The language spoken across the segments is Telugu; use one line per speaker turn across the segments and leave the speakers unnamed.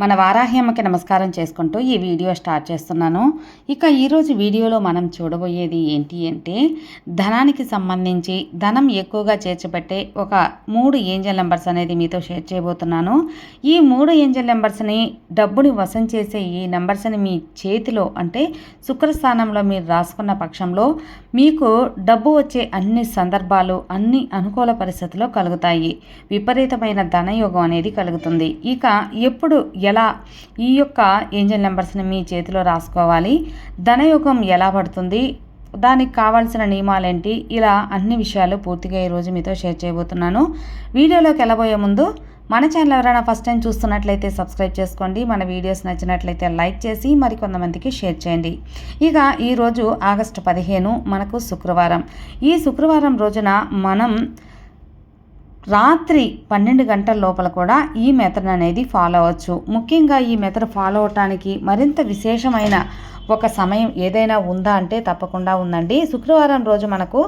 మన వారాహ్యమ్మకి నమస్కారం చేసుకుంటూ ఈ వీడియో స్టార్ట్ చేస్తున్నాను. ఇక ఈరోజు వీడియోలో మనం చూడబోయేది ఏంటి అంటే ధనానికి సంబంధించి ధనం ఎక్కువగా చేర్చిపెట్టే ఒక మూడు ఏంజల్ నెంబర్స్ అనేది మీతో షేర్ చేయబోతున్నాను. ఈ మూడు ఏంజల్ నెంబర్స్ని డబ్బుని వసం చేసే ఈ నెంబర్స్ని మీ చేతిలో అంటే శుక్రస్థానంలో మీరు రాసుకున్న పక్షంలో మీకు డబ్బు వచ్చే అన్ని సందర్భాలు అన్ని అనుకూల పరిస్థితుల్లో కలుగుతాయి. విపరీతమైన ధనయోగం అనేది కలుగుతుంది. ఇక ఎప్పుడు ఎలా ఈ యొక్క ఏంజల్ నెంబర్స్ని మీ చేతిలో రాసుకోవాలి? ధనయోగం ఎలా పడుతుంది? దానికి కావాల్సిన నియమాలేంటి? ఇలా అన్ని విషయాలు పూర్తిగా ఈరోజు మీతో షేర్ చేయబోతున్నాను. వీడియోలోకి వెళ్ళబోయే ముందు మన ఛానల్ ఎవరైనా ఫస్ట్ టైం చూస్తున్నట్లయితే సబ్స్క్రైబ్ చేసుకోండి. మన వీడియోస్ నచ్చినట్లయితే లైక్ చేసి మరికొంతమందికి షేర్ చేయండి. ఇక ఈరోజు ఆగస్టు పదిహేను మనకు శుక్రవారం. ఈ శుక్రవారం రోజున మనం రాత్రి పన్నెండు గంటల లోపల కూడా ఈ మెథడ్ అనేది ఫాలో అవ్వచ్చు ముఖ్యంగా ఈ మెథడ్ ఫాలో అవటానికి మరింత విశేషమైన ఒక సమయం ఏదైనా ఉందా అంటే తప్పకుండా ఉందండి. శుక్రవారం రోజు మనకు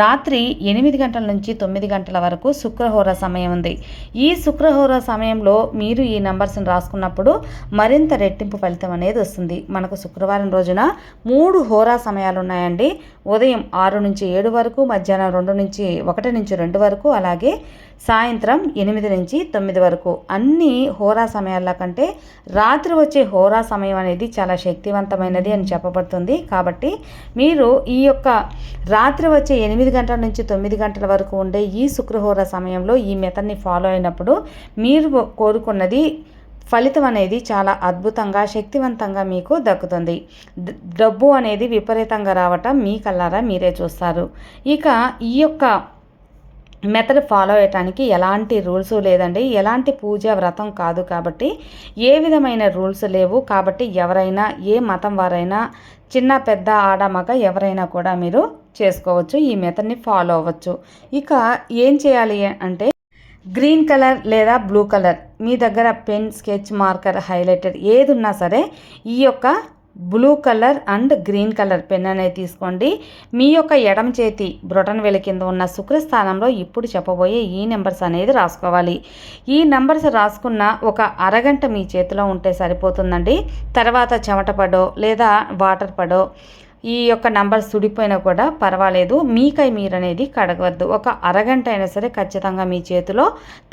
రాత్రి ఎనిమిది గంటల నుంచి తొమ్మిది గంటల వరకు శుక్రహోర సమయం ఉంది. ఈ శుక్రహోర సమయంలో మీరు ఈ నెంబర్స్ని రాసుకున్నప్పుడు మరింత రెట్టింపు ఫలితం అనేది వస్తుంది. మనకు శుక్రవారం రోజున మూడు హోరా సమయాలు ఉన్నాయండి. ఉదయం ఆరు నుంచి ఏడు వరకు మధ్యాహ్నం రెండు నుంచి ఒకటి నుంచి రెండు వరకు అలాగే సాయంత్రం ఎనిమిది నుంచి తొమ్మిది వరకు. అన్ని హోరా సమయాల కంటే రాత్రి వచ్చే హోరా సమయం అనేది చాలా శక్తివంతమైన శక్తివంతమైనది అని చెప్పబడుతుంది. కాబట్టి మీరు ఈ యొక్క రాత్రి వచ్చే ఎనిమిది గంటల నుంచి తొమ్మిది గంటల వరకు ఉండే ఈ శుక్రహోర సమయంలో ఈ మెథడ్ని ఫాలో అయినప్పుడు మీరు కోరుకున్నది ఫలితం అనేది చాలా అద్భుతంగా శక్తివంతంగా మీకు దక్కుతుంది. డబ్బు అనేది విపరీతంగా రావటం మీ కల్లారా మీరే చూస్తారు. ఇక ఈ యొక్క మెథడ్ ఫాలో అయ్యటానికి ఎలాంటి రూల్స్ లేదండి. ఎలాంటి పూజ వ్రతం కాదు కాబట్టి ఏ విధమైన రూల్స్ లేవు కాబట్టి ఎవరైనా ఏ మతం వారైనా చిన్న పెద్ద ఆడ మగ ఎవరైనా కూడా మీరు చేసుకోవచ్చు ఈ మెథడ్ని ఫాలో అవ్వచ్చు. ఇక ఏం చేయాలి అంటే గ్రీన్ కలర్ లేదా బ్లూ కలర్ మీ దగ్గర పెన్ స్కెచ్ మార్కర్ హైలైటర్ ఏది ఉన్నా సరే ఈ యొక్క blue colour and green colour pen అనేది తీసుకోండి. మీ యొక్క ఎడమ చేతి బ్రొటన్ వెల కింద ఉన్న శుక్రస్థానంలో ఇప్పుడు చెప్పబోయే ఈ నెంబర్స్ అనేది రాసుకోవాలి. ఈ నెంబర్స్ రాసుకున్న ఒక అరగంట మీ చేతిలో ఉంటే సరిపోతుందండి. తర్వాత చెమట పడో లేదా వాటర్ పడో ఈ యొక్క నంబర్ సుడిపోయినా కూడా పర్వాలేదు. మీకై మీరు అనేది కడగవద్దు. ఒక అరగంట అయినా సరే ఖచ్చితంగా మీ చేతిలో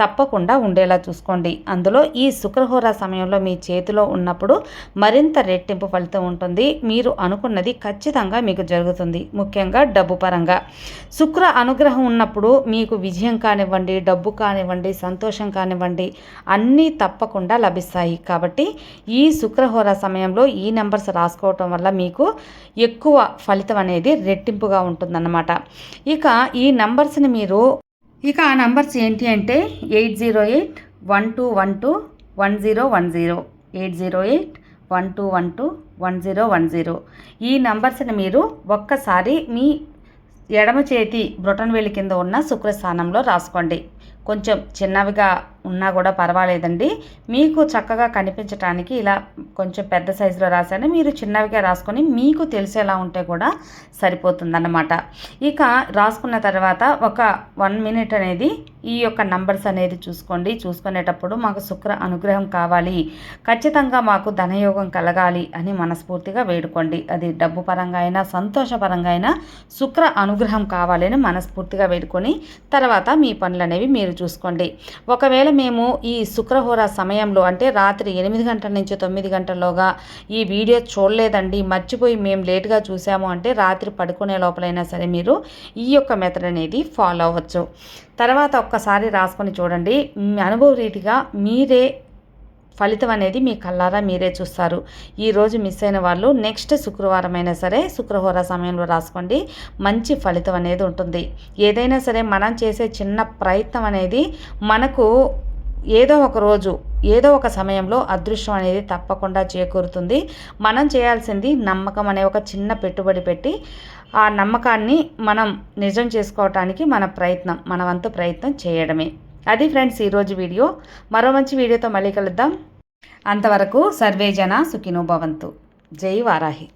తప్పకుండా ఉండేలా చూసుకోండి. అందులో ఈ శుక్రహోర సమయంలో మీ చేతిలో ఉన్నప్పుడు మరింత రెట్టింపు ఫలితం ఉంటుంది. మీరు అనుకున్నది ఖచ్చితంగా మీకు జరుగుతుంది. ముఖ్యంగా డబ్బు పరంగా. శుక్ర అనుగ్రహం ఉన్నప్పుడు మీకు విజయం కానివ్వండి డబ్బు కానివ్వండి సంతోషం కానివ్వండి అన్నీ తప్పకుండా లభిస్తాయి. కాబట్టి ఈ శుక్రహోర సమయంలో ఈ నెంబర్స్ రాసుకోవటం వల్ల మీకు ఎక్కువ ఫలితం అనేది రెట్టింపుగా ఉంటుందన్నమాట. ఇక ఈ నంబర్స్ని మీరు ఇక ఆ నంబర్స్ ఏంటి అంటే eight zero eight one two one two one zero one zero. Eight zero eight one two one two one zero one zero. ఈ నంబర్స్ని మీరు ఒక్కసారి మీ ఎడమ చేతి బ్రొటన్ వేలి కింద ఉన్న శుక్రస్థానంలో రాసుకోండి. కొంచెం చిన్నవిగా ఉన్నా కూడా పర్వాలేదండి. మీకు చక్కగా కనిపించడానికి ఇలా కొంచెం పెద్ద సైజులో రాశాను. మీరు చిన్నవిగా రాసుకొని మీకు తెలిసేలా ఉంటే కూడా సరిపోతుందన్నమాట. ఇక రాసుకున్న తర్వాత ఒక వన్ మినిట్ అనేది ఈ యొక్క నంబర్స్ అనేది చూసుకోండి. చూసుకునేటప్పుడు మాకు శుక్ర అనుగ్రహం కావాలి. ఖచ్చితంగా మాకు ధనయోగం కలగాలి అని మనస్ఫూర్తిగా వేడుకోండి. అది డబ్బు పరంగా అయినా సంతోషపరంగా అయినా శుక్ర అనుగ్రహం కావాలి అని మనస్ఫూర్తిగా వేడుకొని తర్వాత మీ పనులు అనేవి మీరు చూసుకోండి. ఒకవేళ మేము ఈ శుక్రహోర సమయంలో అంటే రాత్రి ఎనిమిది గంటల నుంచి తొమ్మిది గంటల్లోగా ఈ వీడియో చూడలేదండి. మర్చిపోయి మేము లేట్గా చూసాము అంటే రాత్రి పడుకునే లోపలైనా సరే మీరు ఈ యొక్క మెథడ్ అనేది ఫాలో అవ్వచ్చు. తర్వాత ఒక్కసారి రాసుకొని చూడండి. అనుభవ రీతిగా మీరే ఫలితం అనేది మీ కళ్ళారా మీరే చూస్తారు. ఈరోజు మిస్ అయిన వాళ్ళు నెక్స్ట్ శుక్రవారం అయినా సరే శుక్రహోర సమయంలో రాసుకోండి. మంచి ఫలితం అనేది ఉంటుంది. ఏదైనా సరే మనం చేసే చిన్న ప్రయత్నం అనేది మనకు ఏదో ఒక రోజు ఏదో ఒక సమయంలో అదృష్టం అనేది తప్పకుండా చేకూరుతుంది. మనం చేయాల్సింది నమ్మకం అనే ఒక చిన్న పెట్టుబడి పెట్టి ఆ నమ్మకాన్ని మనం నిజం చేసుకోవటానికి మన ప్రయత్నం మన వంతు ప్రయత్నం చేయడమే. అది ఫ్రెండ్స్ ఈరోజు వీడియో. మరో మంచి వీడియోతో మళ్ళీ కలుద్దాం. అంతవరకు సర్వే జన సుఖినో భవంతు. జై వారాహి.